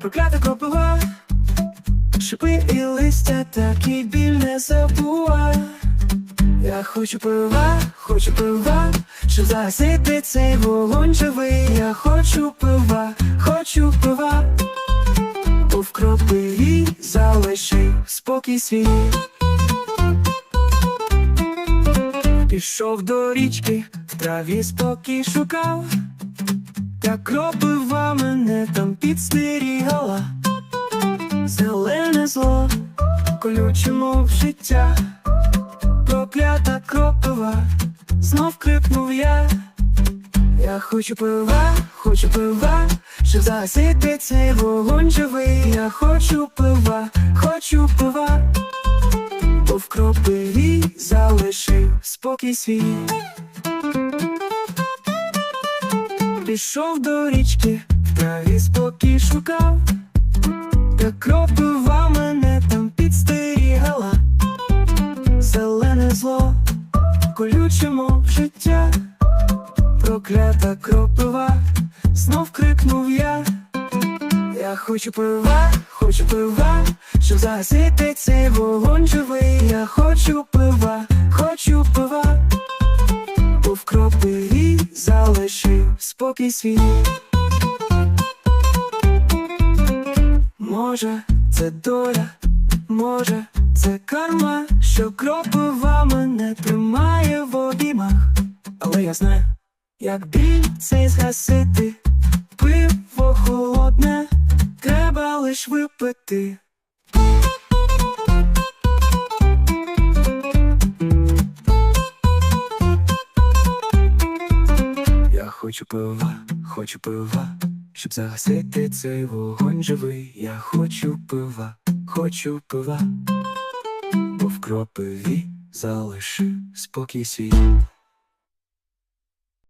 проклята кропива, шипи і листя, так і біль не забувай. Я хочу пива, хочу пива, щоб загасити цей вогонь живий. Я хочу пива, хочу пива, бо в кропиві залишив спокій свій. Пішов до річки, в траві спокій шукав, та кропива мене там підстерігала. Зелене зло, колюче мов життя, проклята кропива, знов крикнув я. Я хочу пива, хочу пива, щоб загасити цей вогонь живий. Я хочу пива, хочу пива, бо в кропиві залишив спокій свій. Пішов до річки, в траві спокій шукав, та кропива мене там підстерігала. Зелене зло, колюче мов життя, проклята кропива, знов крикнув я. Я хочу пива, хочу пива, щоб загасити цей вогонь живий. Я хочу залишив спокій свій. Може, це доля, може, це карма, що кропива мене тримає в обіймах. Але я знаю, як біль цей згасити, пиво холодне, треба лиш випити. Хочу пива, хочу пива, щоб загасити цей вогонь живий. Я хочу пива, хочу пива, бо в кропиві залишив спокій свій.